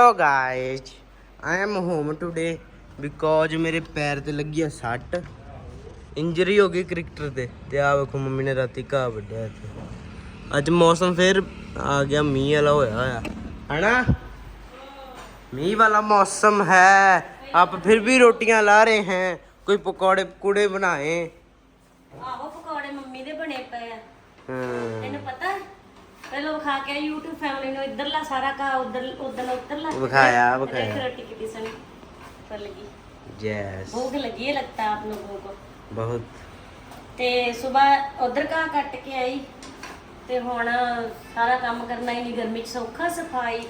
Hello guys I am home today because ਮੇਰੇ ਪੈਰ ਤੇ ਲੱਗੀ ਆ ਸੱਟ ਇੰਜਰੀ ਹੋ ਗਈ ਕ੍ਰਿਕਟਰ ਦੇ ਤੇ ਆ ਵੇਖੋ ਮੰਮੀ ਨੇ ਰਾਤੀ ਘਾ ਵੱਢਿਆ ਇੱਥੇ ਅੱਜ ਮੌਸਮ ਫੇਰ ਆ ਗਿਆ ਮੀਂਹ ਵਾਲਾ ਹੋਇਆ ਹੋਇਆ ਹੈਨਾ ਮੀਂਹ ਵਾਲਾ ਮੌਸਮ ਹੈ ਆਪ ਫਿਰ ਵੀ ਰੋਟੀਆਂ ਲਾ ਰਹੇ ਹੈ ਕੋਈ ਪਕੌੜੇ ਪਕੂੜੇ ਬਣਾਏ ਆਹੋ ਪਕੌੜੇ ਮੰਮੀ ਦੇ ਬਣੇ ਪਏ ਆ ਹਾਂ ਤੈਨੂੰ ਪਤਾ ਪਹਿਲਾਂ ਵਿਖਾ ਕੇ ਆਈ YouTube ਫੈਮਿਲੀ ਨੂੰ ਇੱਧਰਲਾ ਸਾਰਾ ਕਾ ਉਧਰ ਉਧਰ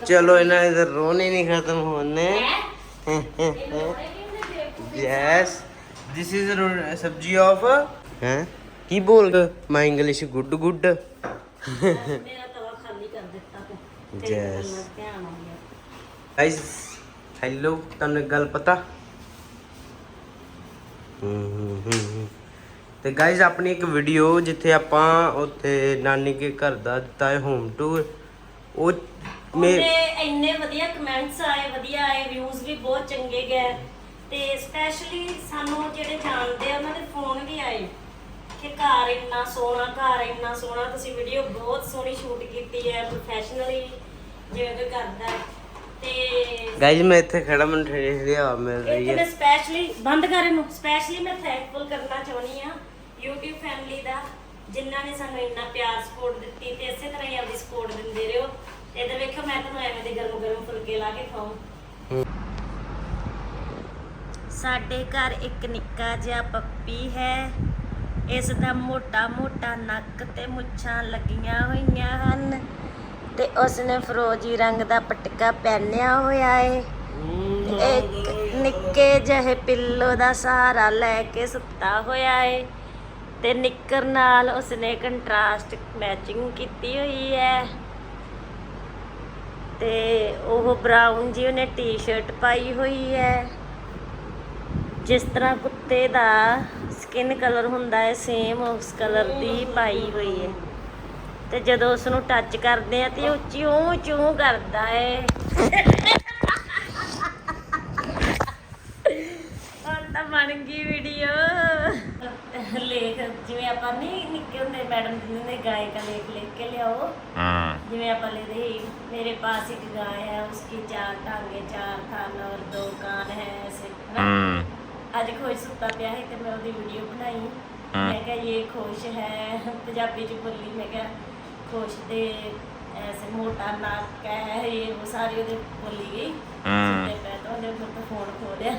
ਚਲੋ ਇਹਨਾਂ ਦੇ ਰੋਣੇ ਨਹੀਂ ਇੰਗਲਿਸ਼ ਗੁੱਡ ਗੁੱਡ ਜੈਸ ਗਾਇਸ ਹੈਲੋ ਤੁਹਾਨੂੰ ਗੱਲ ਪਤਾ? ਤੇ ਗਾਇਸ ਆਪਣੀ ਇੱਕ ਵੀਡੀਓ ਜਿੱਥੇ ਆਪਾਂ ਉੱਥੇ ਨਾਨੀ ਕੇ ਘਰ ਦਾ ਦਿੱਤਾ ਹੈ ਹੋਮ ਟੂਰ ਉਹ ਮੇਰੇ ਇੰਨੇ ਵਧੀਆ ਕਮੈਂਟਸ ਆਏ ਵਧੀਆ ਆਏ ਵਿਊਜ਼ ਵੀ ਬਹੁਤ ਚੰਗੇ ਗਏ। ਤੇ ਸਪੈਸ਼ਲੀ ਸਾਨੂੰ ਜਿਹੜੇ ਜਾਣਦੇ ਆ ਉਹਨਾਂ ਦੇ ਫੋਨ ਵੀ ਆਏ। ਕਿ ਘਰ ਇੰਨਾ ਸੋਹਣਾ ਘਰ ਇੰਨਾ ਸੋਹਣਾ ਤੁਸੀਂ ਵੀਡੀਓ ਬਹੁਤ ਸੋਹਣੀ ਸ਼ੂਟ ਕੀਤੀ ਹੈ ਪ੍ਰੋਫੈਸ਼ਨਲੀ ਜਿਵੇਂ ਕੋਈ ਕਰਦਾ ਹੈ। ਤੇ ਗਾਇਸ ਮੈਂ ਇੱਥੇ ਖੜਾ ਮੈਨੂੰ ਠੰਡੀ ਠੰਡੀ ਹਵਾ ਮਿਲ ਰਹੀ ਇੱਥੇ ਮੈਂ ਹੈ ਸਪੈਸ਼ਲੀ ਬੰਦ ਕਰ ਇਹਨੂੰ ਸਪੈਸ਼ਲੀ ਮੈਂ ਥੈਂਕਫੁਲ ਕਰਨਾ ਚਾਹੁੰਦੀ ਆ YouTube ਫੈਮਿਲੀ ਦਾ ਜਿਨ੍ਹਾਂ ਨੇ ਸਾਨੂੰ ਇੰਨਾ ਪਿਆਰ ਸਪੋਰਟ ਦਿੱਤੀ ਤੇ ਇਸੇ ਤਰ੍ਹਾਂ ਹੀ ਆਪਦੀ ਸਪੋਰਟ ਦਿੰਦੇ ਰਹੋ। ਤੇ ਇਧਰ ਵੇਖੋ ਮੈਂ ਤੁਹਾਨੂੰ ਐਵੇਂ ਦੇ ਗਰਮ ਗਰਮ ਫੁਲਕੇ ਲਾ ਕੇ ਖਾਉਂ ਸਾਡੇ ਘਰ ਇੱਕ ਨਿੱਕਾ ਜਿਹਾ ਪੱਪੀ ਹੈ। ਇਸ ਦਾ ਮੋਟਾ ਮੋਟਾ ਨੱਕ ਤੇ ਮੁੱਛਾਂ ਲੱਗੀਆਂ ਹੋਈਆਂ ਹਨ ਤੇ ਉਸਨੇ ਫਰੋਜੀ ਰੰਗ ਦਾ ਪਟਕਾ ਪਹਿਨਿਆ ਹੋਇਆ ਏ। ਇੱਕ ਨਿੱਕੇ ਜਿਹੇ ਪਿੱਲੋ ਦਾ ਸਹਾਰਾ ਲੈ ਕੇ ਸੁੱਤਾ ਹੋਇਆ ਏ ਤੇ ਨਿੱਕਰ ਨਾਲ ਉਸਨੇ ਕੰਟਰਾਸਟ ਮੈਚਿੰਗ ਕੀਤੀ ਹੋਈ ਹੈ। ਤੇ ਉਹ ਬਰਾਊਨ ਜੀ ਉਹਨੇ ਟੀ-ਸ਼ਰਟ ਪਾਈ ਹੋਈ ਹੈ। ਜਿਸ ਤਰ੍ਹਾਂ ਕੁੱਤੇ ਦਾ ਸਕਿਨ ਕਲਰ ਹੁੰਦਾ ਹੈ ਸੇਮ ਉਸ ਕਲਰ ਦੀ ਪਾਈ ਹੋਈ ਹੈ ਤੇ ਜਦੋਂ ਉਸ ਨੂੰ ਟੱਚ ਕਰਦੇ ਆ ਤੇ ਉਹ ਚਿਉਂ ਚਿਉਂ ਕਰਦਾ ਹੈ ਹੁਣ ਤਾਂ ਬਣ ਗਈ ਵੀਡੀਓ ਲੇਖ ਜਿਵੇਂ ਆਪਾਂ ਨਹੀਂ ਨਿੱਕੇ ਹੁੰਦੇ ਮੈਡਮ ਦਿੰਦੇ ਨੇ गाय का लेख लिख के लियाओ ਜਿਵੇਂ ਆਪਾਂ ਲਿਖਦੇ ਸੀ ਮੇਰੇ ਪਾਸ ਇੱਕ गाय है उसकी चार टांगे चार कान और दो कान है ऐसे है ना? ਅੱਜ ਖੁਸ਼ ਸੁੱਤਾ ਪਿਆ ਹੈ ਤੇ ਮੈਂ ਉਹਦੀ ਵੀਡੀਓ ਬਣਾਈ। ਮੈਂ ਕਿਹਾ ਇਹ ਖੁਸ਼ ਹੈ ਪੰਜਾਬੀ ਚ ਬੋਲੀ। ਮੈਂ ਕਿਹਾ ਖੁਸ਼ ਤੇ ਐਸੇ ਮੋਟਾ ਨੱਕ ਹੈ ਇਹ ਉਹ ਸਾਰੀ ਉਹਦੇ ਬੋਲੀ ਗਈ। ਸੁੱਤੇ ਪੈ ਤਾਂ ਉਹਨੇ ਮੇਰੇ ਤੋਂ ਫੋਨ ਖੋ ਲਿਆ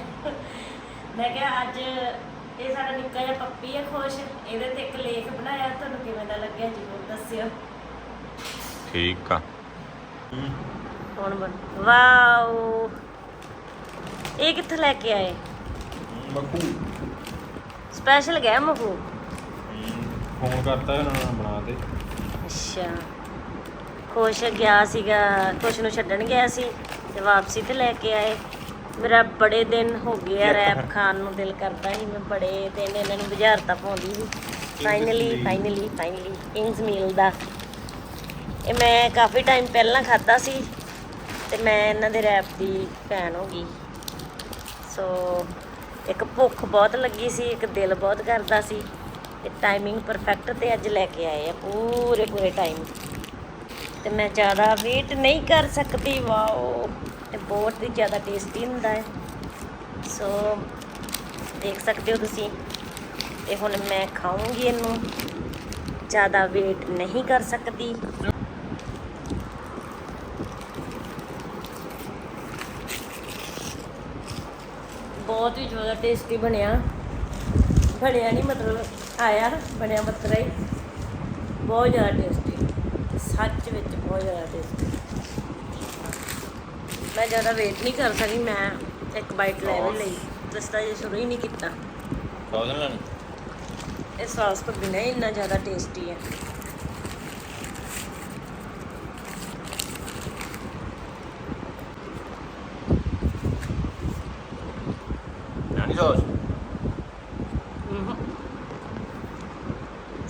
ਮੈਂ ਕਿਹਾ ਅੱਜ ਇਹ ਸਾਡਾ ਨਿੱਕਾ ਜਿਹਾ ਪੱਪੀ ਹੈ ਖੁਸ਼। ਇਹਦੇ ਤੇ ਇੱਕ ਲੇਖ ਬਣਾਇਆ ਤੁਹਾਨੂੰ ਕਿਵੇਂ ਦਾ ਲੱਗਿਆ ਜ਼ਰੂਰ ਦੱਸਿਓ। ਠੀਕ ਆ। ਹੁਣ ਬਣ ਵਾਓ। ਇਹ ਕਿੱਥੇ ਲੈ ਕੇ ਆਏ? ਮੱਕੂ ਸਪੈਸ਼ਲ ਗਿਆ ਮਖੂ? ਫੋਨ ਕਰਤਾ ਉਹਨਾਂ ਨੇ ਬਣਾ ਦੇ ਅੱਛਾ। ਖੁਸ਼ ਗਿਆ ਸੀਗਾ ਖੁਸ਼ ਨੂੰ ਛੱਡਣ ਗਿਆ ਸੀ ਤੇ ਵਾਪਸੀ ਤੇ ਲੈ ਕੇ ਆਏ। ਮੇਰਾ ਬੜੇ ਦਿਨ ਹੋ ਗਏ ਆ ਰੈਪ ਖਾਣ ਨੂੰ ਦਿਲ ਕਰਦਾ ਸੀ ਮੈਂ ਬੜੇ ਦਿਨ ਇਹਨਾਂ ਨੂੰ ਬੁਝਾਰਤਾ ਪਾਉਂਦੀ ਸੀ। Finally finally finally kings meal ਦਾ। ਇਹ ਮੈਂ ਕਾਫੀ ਟਾਈਮ ਪਹਿਲਾਂ ਖਾਦਾ ਸੀ ਤੇ ਮੈਂ ਇਹਨਾਂ ਦੇ ਰੈਪ ਦੀ ਫੈਨ ਹੋ ਗਈ। ਸੋ ਇੱਕ ਭੁੱਖ ਬਹੁਤ ਲੱਗੀ ਸੀ, ਇੱਕ ਦਿਲ ਬਹੁਤ ਕਰਦਾ ਸੀ ਤੇ ਟਾਈਮਿੰਗ ਪਰਫੈਕਟ ਤੇ ਅੱਜ ਲੈ ਕੇ ਆਏ ਆ, ਪੂਰੇ ਪੂਰੇ ਟਾਈਮ ਤੇ ਮੈਂ ਜ਼ਿਆਦਾ ਵੇਟ ਨਹੀਂ ਕਰ ਸਕਦੀ, ਵਾਓ। ਇਹ ਬਹੁਤ ਹੀ ਜ਼ਿਆਦਾ ਟੇਸਟੀ ਹੁੰਦਾ ਹੈ। ਸੋ ਦੇਖ ਸਕਦੇ ਹੋ ਤੁਸੀਂ, ਤੇ ਹੁਣ ਮੈਂ ਖਾਊਂਗੀ ਇਹਨੂੰ। ਜ਼ਿਆਦਾ ਵੇਟ ਨਹੀਂ ਕਰ ਸਕਦੀ। ਬਹੁਤ ਹੀ ਜ਼ਿਆਦਾ ਟੇਸਟੀ ਬਣਿਆ। ਬਣਿਆ ਨਹੀਂ ਮਤਲਬ ਆਇਆ ਬਣਿਆ ਮਤਲਬ ਹੀ। ਬਹੁਤ ਜ਼ਿਆਦਾ ਟੇਸਟੀ ਸੱਚ ਵਿੱਚ ਬਹੁਤ ਜ਼ਿਆਦਾ ਟੇਸਟੀ ਮੈਂ ਜ਼ਿਆਦਾ ਵੇਟ ਨਹੀਂ ਕਰ ਸਕਦੀ ਮੈਂ ਇੱਕ ਬਾਈਟ ਲੈ ਵੀ ਲਈ। ਰਸਤਾ ਜੇ ਸ਼ੁਰੂ ਹੀ ਨਹੀਂ ਕੀਤਾ। ਸੌਸ ਲੈਣੀ? ਇਹ ਸੌਸ ਤੋਂ ਬਿਨਾਂ ਹੀ ਇੰਨਾ ਜ਼ਿਆਦਾ ਟੇਸਟੀ ਹੈ। ਲੈਣੀ ਸੌਸ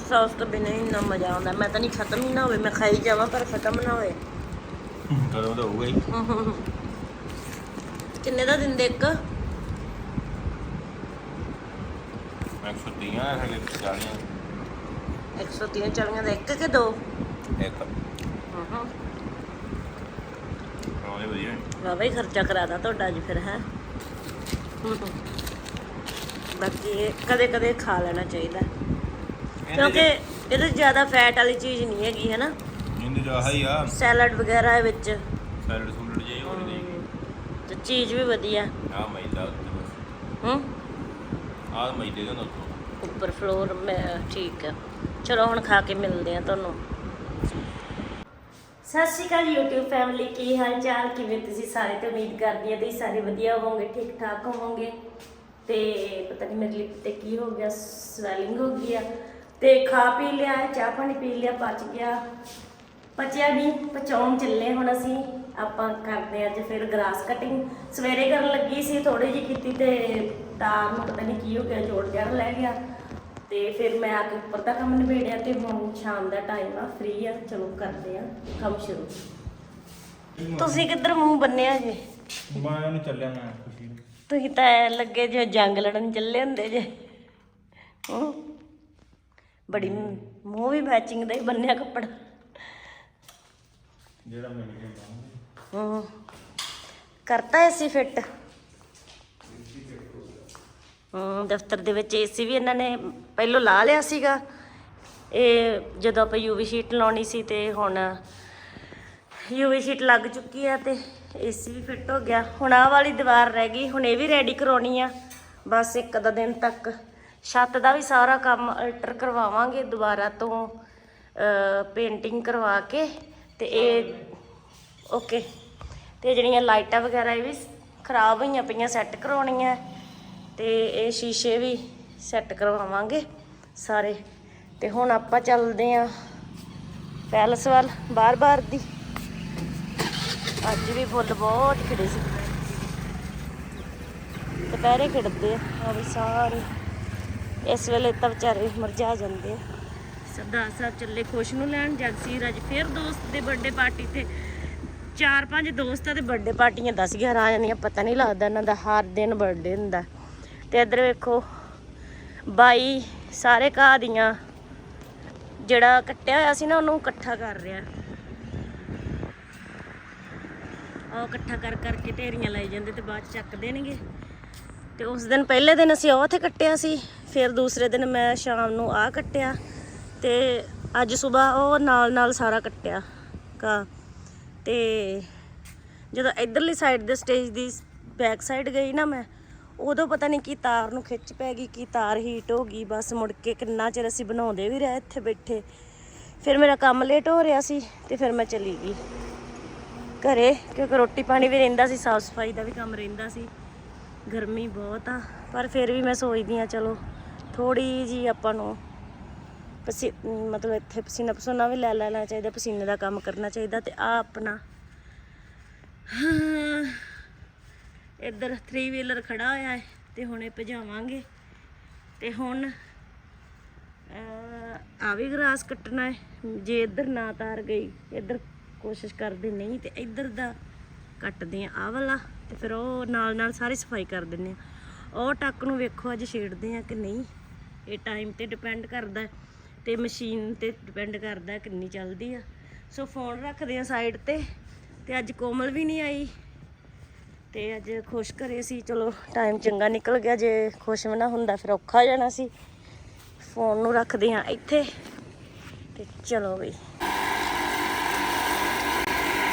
ਸੌਸ ਤੋਂ ਬਿਨਾਂ ਹੀ ਇੰਨਾ ਮਜ਼ਾ ਆਉਂਦਾ। ਮੈਂ ਤਾਂ ਨਹੀਂ ਖਤਮ ਹੀ ਨਾ ਹੋਵੇ ਮੈਂ ਖਾਈ ਜਾਵਾਂ ਪਰ ਖਤਮ ਨਾ ਹੋਵੇ। ਕਦੋਂ ਤਾਂ ਹੋਊਗਾ ਹੀ। ਕਿੰਨੇ ਦਾ ਦਿੰਦੇ ਇੱਕ? 130 ਹੈ ਹਲੇ 40 130 ਚੜੀਆਂ ਦਾ ਇੱਕ ਕਿ ਦੋ? ਇੱਕ। ਹਾਂ ਵਾਵਾ ਹੀ ਖਰਚਾ ਕਰਾਦਾ ਤੁਹਾਡਾ ਅੱਜ ਫਿਰ ਹੈ? ਬਾਕੀ ਕਦੇ ਕਦੇ ਖਾ ਲੈਣਾ ਚਾਹੀਦਾ। ਕਿਉਂਕਿ ਇਹਦੇ ਜ਼ਿਆਦਾ ਫੈਟ ਵਾਲੀ ਚੀਜ਼ ਨਹੀਂ ਹੈਗੀ ਹੈ ਨਾ ਇਹਦੇ ਜਾ ਹੀ ਆ। ਸੈਲਡ ਵਗੈਰਾ ਹੈ ਵਿੱਚ। ਸੈਲਡ ਸੂਲਡ ਜਿਹੀ ਹੋ ਰਹੀ ਤੇ ਚੀਜ਼ ਵੀ ਵਧੀਆ। ਆ ਮੈਦਾ ਉੱਤੇ ਬਸ। ਹੂੰ? ਆਹ ਮੈਦੇ ਦਾ ਉੱਤੋਂ। ਉੱਪਰ ਫਲੋਰ ਮੈਂ ਠੀਕ ਹੈ ਚਲੋ ਹੁਣ ਖਾ ਕੇ ਮਿਲਦੇ ਆ ਤੁਹਾਨੂੰ। ਸਤਿ ਸ਼੍ਰੀ ਅਕਾਲ YouTube ਫੈਮਿਲੀ ਕੀ ਹਾਲ ਚਾਲ? ਕਿਵੇਂ ਤੁਸੀਂ ਸਾਰੇ? ਤੇ ਉਮੀਦ ਕਰਦੀ ਹਾਂ ਤੁਸੀਂ ਸਾਰੇ ਵਧੀਆ ਹੋਵੋਗੇ ਠੀਕ ਠਾਕ ਹੋਵੋਗੇ। ਤੇ ਪਤਾ ਨਹੀਂ ਮੇਰੇ ਲਿਪ ਤੇ ਕੀ ਹੋ ਗਿਆ ਸਵੈਲਿੰਗ ਹੋ ਗਈ ਆ। ਤੇ ਖਾ ਪੀ ਲਿਆ ਚਾਹ ਪਾਣੀ ਪੀ ਲਿਆ ਪਚ ਗਿਆ। ਪਚਿਆ ਨਹੀਂ ਪਚਾਉਣ ਚੱਲੇ ਹੁਣ ਅਸੀਂ। ਆਪਾਂ ਕਰਦੇ ਅੱਜ ਫਿਰ ਗ੍ਰਾਸ ਕਟਿੰਗ ਸਵੇਰੇ ਕਰਨ ਲੱਗੀ ਸੀ ਥੋੜੀ ਜਿਹੀ ਕੀਤੀ ਤੇ ਤਾਰ ਨੂੰ ਪਤਾ ਨਹੀਂ ਕੀ ਹੋ ਗਿਆ ਜੋੜ ਜੜ ਲੈ ਗਿਆ। ਤੇ ਫਿਰ ਮੈਂ ਆ ਕੇ ਉੱਪਰ ਦਾ ਕੰਮ ਨਿਬੇੜਿਆ ਤੇ ਹੁਣ ਸ਼ਾਮ ਦਾ ਟਾਈਮ ਆ ਫ੍ਰੀ ਆ। ਚਲੋ ਕਰਦੇ ਆ ਕੰਮ ਸ਼ੁਰੂ। ਤੁਸੀਂ ਕਿੱਧਰ ਮੂੰਹ ਬੰਨਿਆ ਜੇ? ਮੈਂ ਉਹਨੂੰ ਚੱਲਿਆ ਮੈਂ ਖੁਸ਼ੀ ਤੁਸੀਂ ਤਾਂ ਐਂ ਲੱਗੇ ਜੇ ਜੰਗ ਲੜਨ ਚੱਲੇ ਹੁੰਦੇ ਜੇ। ਹੂੰ। ਬੜੀ ਮੂੰਹ ਵੀ ਮੈਚਿੰਗ ਦਾ ਹੀ ਬੰਨਿਆ ਕੱਪੜਾ। ਜਿਹੜਾ ਮੈਨੂੰ ਹੂੰ। ਕਰਤਾ ਏਸੀ ਫਿੱਟ? ਹੂੰ ਦਫ਼ਤਰ ਦੇ ਵਿੱਚ ਏਸੀ ਵੀ ਇਹਨਾਂ ਨੇ ਪਹਿਲੋਂ ਲਾ ਲਿਆ ਸੀਗਾ। ਇਹ ਜਦੋਂ ਆਪਾਂ ਯੂਵੀ ਸ਼ੀਟ ਲਾਉਣੀ ਸੀ ਤੇ ਹੁਣ ਯੂਵੀ ਸ਼ੀਟ ਲੱਗ ਚੁੱਕੀ ਆ ਤੇ ਏਸੀ ਵੀ ਫਿੱਟ ਹੋ ਗਿਆ। ਹੁਣ ਆਹ ਵਾਲੀ ਦੀਵਾਰ ਰਹਿ ਗਈ, ਹੁਣ ਇਹ ਵੀ ਰੈਡੀ ਕਰਾਉਣੀ ਆ। ਬਸ ਇੱਕ ਅੱਧਾ ਦਿਨ ਤੱਕ। ਛੱਤ ਦਾ ਵੀ ਸਾਰਾ ਕੰਮ ਅਲਟਰ ਕਰਵਾਵਾਂਗੇ ਦੁਬਾਰਾ ਤੋਂ ਪੇਂਟਿੰਗ ਕਰਵਾ ਕੇ ਤੇ ਇਹ ਓਕੇ ਤੇ ਜਿਹੜੀਆਂ ਲਾਈਟਾਂ ਵਗੈਰਾ ਇਹ ਵੀ ਖਰਾਬ ਹੋਈਆਂ ਪਈਆਂ ਸੈੱਟ ਕਰਾਉਣੀਆਂ। ਤੇ ਇਹ ਸ਼ੀਸ਼ੇ ਵੀ ਸੈੱਟ ਕਰਵਾਵਾਂਗੇ ਸਾਰੇ। ਤੇ ਹੁਣ ਆਪਾਂ ਚੱਲਦੇ ਆਂ ਪੈਲਸ ਵੱਲ, ਬਾਰ-ਬਾਰ ਦੀ। ਅੱਜ ਵੀ ਫੁੱਲ ਬਹੁਤ ਖਿੜੇ ਸੀ। ਦੁਪਹਿਰੇ ਖਿੜਦੇ ਆ ਵੀ ਸਾਰੇ। ਇਸ ਵੇਲੇ ਤਾਂ ਵਿਚਾਰੇ ਮੁਰਝਾ ਜਾਂਦੇ ਆ। ਸਰਦਾਰ ਸਾਹਿਬ ਚੱਲੇ ਖੁਸ਼ ਨੂੰ ਲੈਣ ਜਗਸੀਰ ਅੱਜ ਫੇਰ ਦੋਸਤ ਦੇ ਬਰਥਡੇ ਪਾਰਟੀ ਤੇ। ਚਾਰ ਪੰਜ ਦੋਸਤਾਂ ਦੇ ਬਰਥਡੇ ਪਾਰਟੀਆਂ ਦੱਸ ਗਿਆ ਆ ਜਾਂਦੀਆਂ ਪਤਾ ਨਹੀਂ ਲੱਗਦਾ ਇਹਨਾਂ ਦਾ ਹਰ ਦਿਨ ਬਰਥਡੇ ਹੁੰਦਾ। ਤੇ ਇੱਧਰ ਵੇਖੋ, ਬਾਈ ਸਾਰੇ ਘਾਹ ਦੀਆਂ, ਜਿਹੜਾ ਕੱਟਿਆ ਹੋਇਆ ਸੀ ਨਾ, ਉਹਨੂੰ ਇਕੱਠਾ ਕਰ ਰਿਹਾ। ਉਹ ਇਕੱਠਾ ਕਰ ਕਰਕੇ ਢੇਰੀਆਂ ਲਾਈ ਜਾਂਦੇ ਤੇ ਬਾਅਦ ਚ ਚੱਕ ਦੇਣਗੇ। ਤੇ ਉਸ ਦਿਨ ਪਹਿਲੇ ਦਿਨ ਅਸੀਂ ਉਹ ਉੱਥੇ ਕੱਟਿਆ ਸੀ, ਫਿਰ ਦੂਸਰੇ ਦਿਨ ਮੈਂ ਸ਼ਾਮ ਨੂੰ ਆਹ ਕੱਟਿਆ ਤੇ ਅੱਜ ਸਵੇਰ ਉਹ ਨਾਲ ਨਾਲ ਸਾਰਾ ਕੱਟਿਆ ਕਾ ਤੇ ਜਦੋਂ ਇਧਰਲੀ ਸਾਈਡ ਦੇ ਸਟੇਜ ਦੀ ਬੈਕ ਸਾਈਡ ਗਈ ਨਾ ਮੈਂ, ਉਦੋਂ ਪਤਾ ਨਹੀਂ ਕੀ ਤਾਰ ਨੂੰ ਖਿੱਚ ਪੈ ਗਈ, ਕੀ ਤਾਰ ਹੀਟ ਹੋ ਗਈ, ਬਸ ਮੁੜ ਕੇ ਕਿੰਨਾ ਚਿਰ ਅਸੀਂ ਬਣਾਉਂਦੇ ਵੀ ਰਹੇ ਇੱਥੇ ਬੈਠੇ। ਫਿਰ ਮੇਰਾ ਕੰਮ ਲੇਟ ਹੋ ਰਿਹਾ ਸੀ ਤੇ ਫਿਰ ਮੈਂ ਚਲੀ ਗਈ। ਘਰੇ ਕਿਉਂਕਿ ਰੋਟੀ ਪਾਣੀ ਵੀ ਰਹਿੰਦਾ ਸੀ ਸਾਫ਼ ਸਫ਼ਾਈ ਦਾ ਵੀ ਕੰਮ ਰਹਿੰਦਾ ਸੀ। ਗਰਮੀ ਬਹੁਤ ਆ ਪਰ ਫਿਰ ਵੀ ਮੈਂ ਸੋਚਦੀ ਆ ਚਲੋ ਥੋੜੀ ਜੀ ਆਪਾਂ ਨੂੰ ਪਸੀ ਮਤਲਬ ਇੱਥੇ ਪਸੀਨਾ ਪਸੂਨਾ ਵੀ ਲੈ ਲੈਣਾ ਚਾਹੀਦਾ ਪਸੀਨੇ ਦਾ ਕੰਮ ਕਰਨਾ ਚਾਹੀਦਾ ਤੇ ਆ ਆਪਣਾ ਇੱਧਰ 3 ਵੀਲਰ ਖੜਾ ਹੋਇਆ ਹੈ ਤੇ ਹੁਣੇ ਭਜਾਵਾਂਗੇ। ਤੇ ਹੁਣ ਅਹ, ਆ ਵੀ ਗਰਾਸ ਕੱਟਣਾ ਹੈ ਜੇ ਇੱਧਰ ਨਾ ਤਾਰ ਗਈ ਇੱਧਰ ਕੋਸ਼ਿਸ਼ ਕਰਦੇ, ਨਹੀਂ ਤੇ ਇੱਧਰ ਦਾ ਕੱਟਦੇ ਆ ਆ ਵਾਲਾ ਤੇ ਫਿਰ ਉਹ ਨਾਲ ਨਾਲ ਸਾਰੀ ਸਫ਼ਾਈ ਕਰ ਦਿੰਨੇ ਆ। ਉਹ ਟੱਕ ਨੂੰ ਵੇਖੋ, ਅੱਜ ਛੇੜਦੇ ਆ ਕਿ ਨਹੀਂ? ਇਹ ਟਾਈਮ ਤੇ ਡਿਪੈਂਡ ਕਰਦਾ ਹੈ ਤੇ ਮਸ਼ੀਨ ਤੇ ਡਿਪੈਂਡ ਕਰਦਾ ਕਿੰਨੀ ਚੱਲਦੀ ਆ। ਸੋ ਫੋਨ ਰੱਖਦੇ ਆ ਸਾਈਡ ਤੇ ਤੇ ਅੱਜ ਕੋਮਲ ਵੀ ਨਹੀਂ ਆਈ। ਤੇ ਅੱਜ ਖੁਸ਼ ਕਰੇ ਸੀ, ਚਲੋ ਟਾਈਮ ਚੰਗਾ ਨਿਕਲ ਗਿਆ, ਜੇ ਖੁਸ਼ ਵੀ ਨਾ ਹੁੰਦਾ ਫਿਰ ਔਖਾ ਜਾਣਾ ਸੀ। ਫੋਨ ਨੂੰ ਰੱਖਦੇ ਆ ਇੱਥੇ, ਤੇ ਚਲੋ ਬਈ।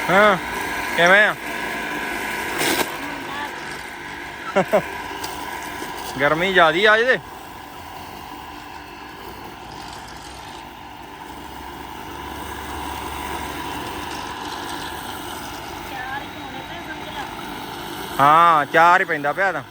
ਹਾਂ ਕਿਵੇਂ ਆ? ਗਰਮੀ ਜ਼ਿਆਦੀ ਆ ਇਹਦੇ ਚਾਰ ਹਾਂ ਚਾਰ ਹੀ ਪੈਂਦਾ ਪਿਆ ਤਾਂ।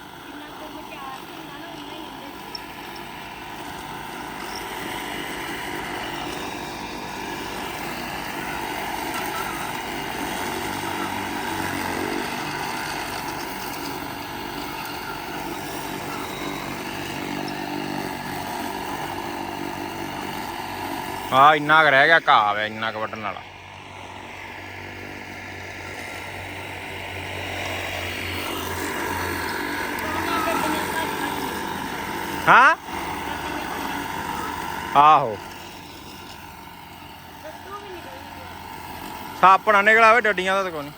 ਆ ਇੰਨਾ ਕੁ ਰਹਿ ਗਿਆ ਘਾਹ ਵੇ ਇੰਨਾ ਕੁ ਵੱਢਣ ਵਾਲਾ। ਹਾਂ? ਆਹੋ। ਸਾਪਣਾ ਨਿਕਲ ਆਵੇ ਡੱਡੀਆਂ ਦਾ ਤਾਂ ਕੋਈ ਨਹੀਂ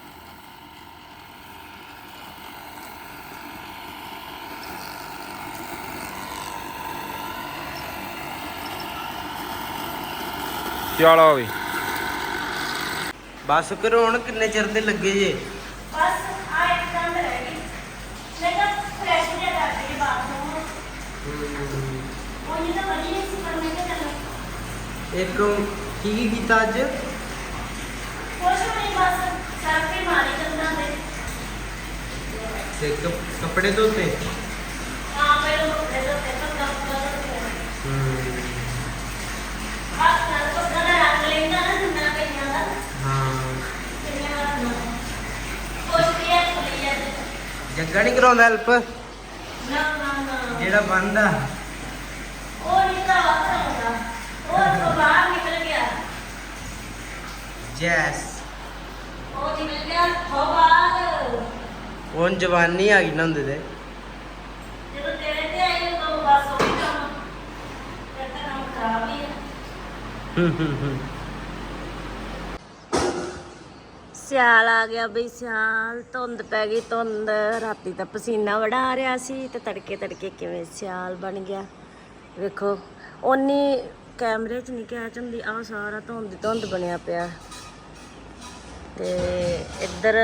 ਚਲੋ ਵੀ। ਬਸ ਕਰੋ ਹੁਣ ਕਿੰਨੇ ਚਿਰ ਦੇ ਲੱਗੇ ਜੇ? ਬਸ ਆ ਇੱਕ ਕੰਮ ਰਹਿ ਗਈ। ਮੈਂ ਤਾਂ ਫਰੈਸ਼ ਜਿਹਾ ਕਰ ਰਹੀ ਬਾਥਰੂਮ ਉਹ ਨਹੀਂ ਤਾਂ ਵਧੀਆ ਸੀ ਪਰ ਮੈਂ ਕਿਹਾ ਚੱਲ। ਇੱਕ ਕੀ ਕੀ ਕੀਤਾ ਅੱਜ? ਕੁਛ ਨਹੀਂ ਬਸ ਸਰਫੀ ਮਾਰੀ ਕੰਨਾਂ ਤੇ। ਤੇ ਕੱਪ- ਕੱਪੜੇ ਧੋਤੇ? ਹਾਂ ਪਹਿਲਾਂ ਕੱਪੜੇ ਧੋਤੇ ਫਿਰ ਕੱਪੜਾ ਧੋਤੇ। ਨਾਲ ਕੱਪੜਾ ਦਾ ਰੰਗ ਲੈਂਦਾ ਨਾ ਜਿੰਨਾ ਕਈਆਂ ਦਾ ਹਾਂ ਕਿੰਨੇ ਵਾਰ ਨਾ ਕੁਛ ਵੀ ਹੈ ਖੁੱਲੀ ਹੈ ਜੱਗਾ ਨਹੀਂ ਕਰਾਉਂਦਾ ਹੈਲਪ ਨਾ ਨਾ ਨਾ ਜਿਹੜਾ ਬੰਦਾ ਉਹ ਨਹੀਂ ਤਾਂ ਵਾਸਾ ਉਹ ਤੋਂ ਬਾਹਰ ਨਿਕਲ ਗਿਆ ਜੈਸ ਉਹ ਨਿਕਲ ਗਿਆ ਤੋਂ ਬਾਹਰ ਹੁਣ ਜਵਾਨੀ ਆ ਗਈ ਨਾ ਹੁੰਦੇ ਤੇ। ਜਦੋਂ ਤੇਰੇ ਤੇ ਆਈ ਉਦੋਂ ਬਸ ਉਹ ਕੰਮ ਕਰਤਾ ਕੰਮ ਖਰਾਬ ਹੀ ਹੈ ਹੂੰ ਹੂੰ ਹੂੰ। ਸਿਆਲ ਆ ਗਿਆ ਬਈ, ਸਿਆਲ, ਧੁੰਦ ਪੈ ਗਈ ਧੁੰਦ, ਰਾਤੀ ਤਾਂ ਪਸੀਨਾ ਬੜਾ ਆ ਰਿਹਾ ਸੀ ਤੇ ਤੜਕੇ ਤੜਕੇ ਕਿਵੇਂ ਸਿਆਲ ਬਣ ਗਿਆ। ਵੇਖੋ, ਓਨੀ ਕੈਮਰੇ 'ਚ ਨਹੀਂ ਕੈਚ ਹੁੰਦੀ ਆ ਸਾਰਾ ਧੁੰਦ ਧੁੰਦ ਬਣਿਆ ਪਿਆ। ਤੇ ਇੱਧਰ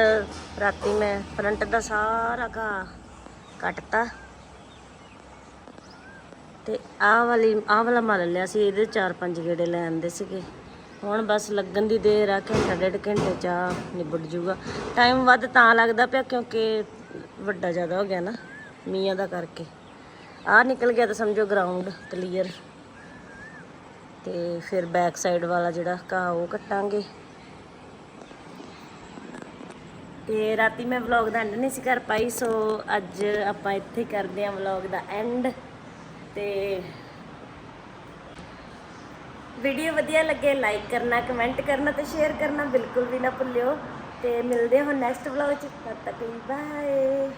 ਰਾਤੀ ਮੈਂ ਫਰੰਟ ਦਾ ਸਾਰਾ ਘਾਹ ਕੱਟਤਾ। ਤੇ ਆਹ ਵਾਲੀ, ਆਹ ਵਾਲਾ ਮਲ ਲਿਆ ਸੀ, ਇਹਦੇ ਚਾਰ ਪੰਜ ਗੇੜੇ ਲੈਣ ਦੇ ਸੀਗੇ। ਹੁਣ ਬਸ ਲੱਗਣ ਦੀ ਦੇਰ ਆ, ਘੰਟਾ ਡੇਢ ਘੰਟੇ ਚ ਆ ਨਿਬੜ ਜੂਗਾ। ਟਾਈਮ ਵੱਧ ਤਾਂ ਲੱਗਦਾ ਪਿਆ ਕਿਉਂਕਿ ਵੱਡਾ ਜ਼ਿਆਦਾ ਹੋ ਗਿਆ ਨਾ ਮੀਆਂ ਦਾ ਕਰਕੇ। ਆ ਨਿਕਲ ਗਿਆ ਤਾਂ ਸਮਝੋ ਗਰਾਊਂਡ ਕਲੀਅਰ ਤੇ ਫਿਰ ਬੈਕ ਸਾਈਡ ਵਾਲਾ ਜਿਹੜਾ ਘਾਹ ਉਹ ਕੱਟਾਂਗੇ। ਤੇ ਰਾਤੀ ਮੈਂ ਵਲੌਗ ਦਾ ਐਂਡ ਨਹੀਂ ਸੀ ਕਰ ਪਾਈ ਸੋ ਅੱਜ ਆਪਾਂ ਇੱਥੇ ਕਰਦੇ ਹਾਂ ਵਲੌਗ ਦਾ ਐਂਡ ਤੇ ਵੀਡੀਓ ਵਧੀਆ ਲੱਗੇ ਲਾਈਕ ਕਰਨਾ ਕਮੈਂਟ ਕਰਨਾ ਤੇ ਸ਼ੇਅਰ ਕਰਨਾ ਬਿਲਕੁਲ ਵੀ ਨਾ ਭੁੱਲਿਓ ਤੇ ਮਿਲਦੇ ਹਾਂ ਨੈਕਸਟ ਵਲੌਗ ਚ, ਤਦ ਤੱਕ ਬਾਏ